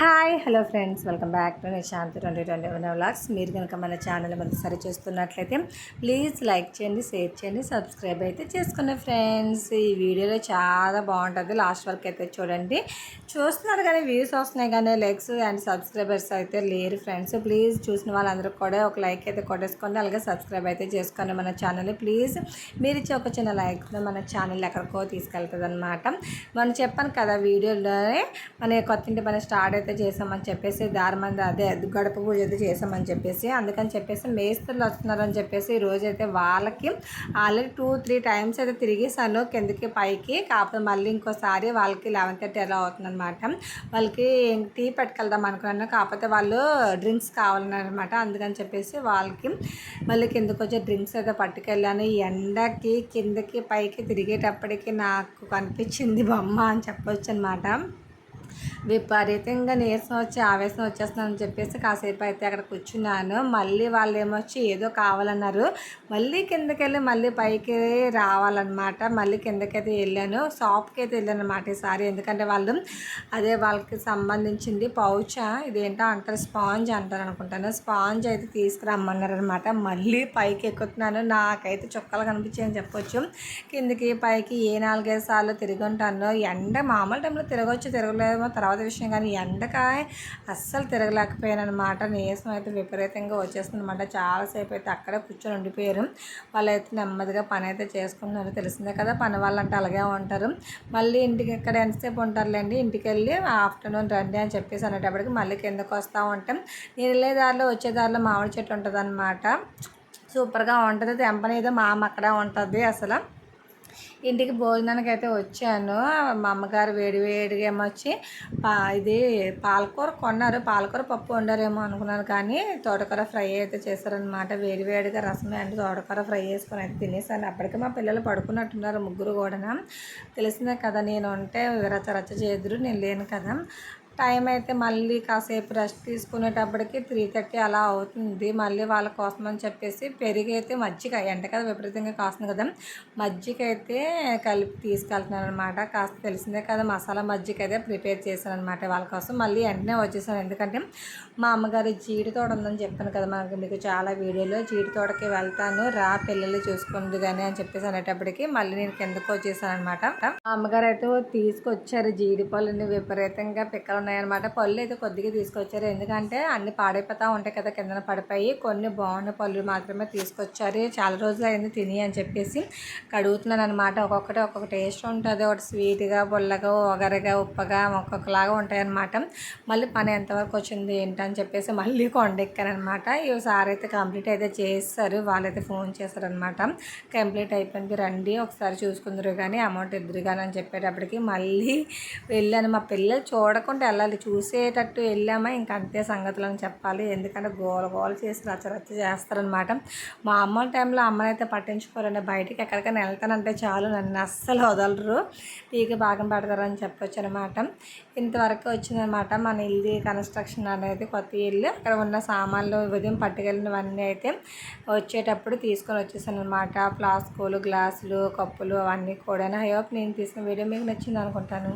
Hi hello friends. Welcome back to Nishanti twenty twenty one vlogs. మీరు కనుక మన channel మీద సరి చూస్తున్నట్లయితే ప్లీజ్ లైక్ చేయండి షేర్ చేయండి సబ్స్క్రైబ్ అయితే చేసుకునే ఫ్రెండ్స్. ఈ వీడియోలో చాలా బాగుంటుంది. లాస్ట్ వరకు అయితే చూడండి. చూస్తున్నారు కానీ వ్యూస్ వస్తున్నాయి కానీ లైక్స్ అండ్ సబ్స్క్రైబర్స్ అయితే లేరు ఫ్రెండ్స్. ప్లీజ్ చూసిన వాళ్ళందరూ కూడా ఒక లైక్ అయితే కొట్టేసుకోండి. అలాగే సబ్స్క్రైబ్ అయితే చేసుకోండి మన ఛానల్ని. ప్లీజ్ మీరు ఇచ్చే ఒక చిన్న లైక్ మన ఛానల్ ఎక్కడికో తీసుకెళ్తుంది అనమాట మనం చెప్పాను కదా వీడియోలోనే మన కొత్త ఇంటి పని స్టార్ట్ అయితే చేసామని చెప్పేసి దారమంది అదే గడప పూజ అయితే చేసామని చెప్పేసి అందుకని చెప్పేసి మేస్తులు వస్తున్నారని చెప్పేసి ఈరోజు అయితే వాళ్ళకి ఆల్రెడీ టూ త్రీ టైమ్స్ అయితే తిరిగేసాను కిందకి పైకి కాకపోతే మళ్ళీ ఇంకోసారి వాళ్ళకి లెవెన్ థర్టీ ఎలా అవుతుందన్నమాట. వాళ్ళకి టీ పెట్టుకెళ్దాం అనుకున్నాను. కాకపోతే వాళ్ళు డ్రింక్స్ కావాలన్నమాట. అందుకని చెప్పేసి వాళ్ళకి మళ్ళీ కిందకి వచ్చే డ్రింక్స్ అయితే పట్టుకెళ్ళాను. ఎండకి కిందకి పైకి తిరిగేటప్పటికి నాకు కనిపించింది బొమ్మ అని చెప్పొచ్చు అనమాట విపరీతంగా నీరసం వచ్చి ఆవేశం వచ్చేస్తుందని చెప్పేసి కాసేపు అయితే అక్కడ కూర్చున్నాను. మళ్ళీ వాళ్ళు ఏమొచ్చి ఏదో కావాలన్నారు. మళ్ళీ కిందకి వెళ్ళి మళ్ళీ పైకి రావాలన్నమాట. మళ్ళీ కిందకైతే వెళ్ళాను. షాప్కి అయితే వెళ్ళాను అనమాట ఈసారి ఎందుకంటే వాళ్ళు అదే వాళ్ళకి సంబంధించింది పౌచా ఇదేంటో అంటారు స్పాంజ్ అంటారు అనుకుంటాను. స్పాంజ్ అయితే తీసుకురమ్మన్నారు అనమాట మళ్ళీ పైకి ఎక్కుతున్నాను. నాకైతే చుక్కలు కనిపించాయని చెప్పొచ్చు. కిందకి పైకి ఏ నాలుగైదు సార్లు తిరిగి ఉంటాను. ఎండ మామూలు టైంలో తిరగవచ్చు తిరగలేదు. తర్వాత తర్వాత విషయం కానీ ఎండకాయ అస్సలు తిరగలేకపోయాను అనమాట నీరసం అయితే విపరీతంగా వచ్చేస్తుంది అనమాట చాలాసేపు అయితే అక్కడే కూర్చొని ఉండిపోయారు. వాళ్ళైతే నెమ్మదిగా పని అయితే చేసుకుంటున్నారు. తెలిసిందే కదా పని వాళ్ళంటే అలాగే ఉంటారు. మళ్ళీ ఇంటికి ఎక్కడ ఎంతసేపు ఉంటారులేండి? ఇంటికి వెళ్ళి ఆఫ్టర్నూన్ రండి అని చెప్పేసి అనేటప్పటికి మళ్ళీ కిందకు వస్తూ ఉంటాం. నేను వెళ్ళే దారిలో వచ్చే దారిలో మామిడి చెట్టు ఉంటుంది అనమాట సూపర్గా ఉంటుంది. తెంపనేదో మా అమ్మ అక్కడే ఉంటుంది అసలు. ఇంటికి భోజనానికి అయితే వచ్చాను. మా అమ్మగారు వేడి వేడిగా ఏమొచ్చి పా ఇది పాలకూర కొన్నారు. పాలకూర పప్పు వండారేమో అనుకున్నాను కానీ తోటకూర ఫ్రై అయితే చేశారనమాట వేడి వేడిగా రసం అంటే తోటకూర ఫ్రై చేసుకొని అయితే తినేసాను. అప్పటికే మా పిల్లలు పడుకున్నట్టున్నారు ముగ్గురు కూడా తెలిసిందే కదా నేను ఉంటే రచ్చ రచ్చ చేదురు నేను లేను కదా. టైం అయితే మళ్ళీ కాసేపు రెస్ట్ తీసుకునేటప్పటికి త్రీ థర్టీ అలా అవుతుంది. మళ్ళీ వాళ్ళ కోసం అని చెప్పేసి పెరిగి అయితే మజ్జిగ ఎండ కదా విపరీతంగా కాస్తుంది కదా మజ్జిగ అయితే కలిపి తీసుకెళ్తున్నాను అనమాట కాస్త తెలిసిందే కదా మసాలా మజ్జిగ అయితే ప్రిపేర్ చేశాను అనమాట వాళ్ళ కోసం. మళ్ళీ వెంటనే వచ్చేసాను. ఎందుకంటే మా అమ్మగారు జీడి తోట ఉందని చెప్పాను కదా మనకి మీకు చాలా వీడియోలో జీడి తోటకి వెళ్తాను రా పిల్లలు చూసుకుంది కానీ అని చెప్పేసి అనేటప్పటికి మళ్ళీ నేను కిందకు వచ్చేసాను అనమాట మా అమ్మగారు అయితే తీసుకొచ్చారు జీడిపళ్ళని విపరీతంగా పిక్కలు ఉన్నాయన్నమాట. పళ్ళు అయితే కొద్దిగా తీసుకొచ్చారు. ఎందుకంటే అన్ని పాడైపోతూ ఉంటాయి కదా కిందన పడిపోయి. కొన్ని బాగున్న పళ్ళు మాత్రమే తీసుకొచ్చారు. చాలా రోజులు అయింది తిని అని చెప్పేసి కడుగుతున్నాను అనమాట ఒక్కొక్కటి ఒక్కొక్క టేస్ట్ ఉంటుంది. ఒకటి స్వీట్గా పుల్లగా ఒగరగా ఉప్పగా ఒక్కొక్కలాగా ఉంటాయన్నమాట. మళ్ళీ పని ఎంతవరకు వచ్చింది ఏంటని చెప్పేసి మళ్ళీ కొండెక్కానమాట ఈసారి అయితే కంప్లీట్ అయితే చేస్తారు వాళ్ళైతే ఫోన్ చేశారనమాట కంప్లీట్ అయిపోయింది. రండి ఒకసారి చూసుకుందరు కానీ అమౌంట్ ఇద్దరు కానీ అని చెప్పేటప్పటికి మళ్ళీ వెళ్ళాను. మా పిల్లలు చూడకుండా వెళ్ళాలి చూసేటట్టు వెళ్ళామా? ఇంకా అంతే సంగతులను చెప్పాలి. ఎందుకంటే గోల గోల చేసి రచ్చ రచ్చ చేస్తారనమాట మా అమ్మ టైంలో అమ్మనైతే పట్టించుకోరండి. బయటికి ఎక్కడికైనా వెళ్తానంటే చాలు. నన్ను అస్సలు వదలరు. పీకి భాగం పెడతారని చెప్పొచ్చు అనమాట ఇంతవరకు వచ్చిందనమాట మన ఇల్లు కన్స్ట్రక్షన్ అనేది. కొత్త ఇల్లు. అక్కడ ఉన్న సామాన్లు ఉదయం పట్టుకెళ్ళినవన్నీ అయితే వచ్చేటప్పుడు తీసుకొని వచ్చేసాను అనమాట ఫ్లాస్కులు గ్లాసులు కప్పులు అవన్నీ కూడా ఐ హోప్ నేను తీసిన వీడియో మీకు నచ్చింది అనుకుంటాను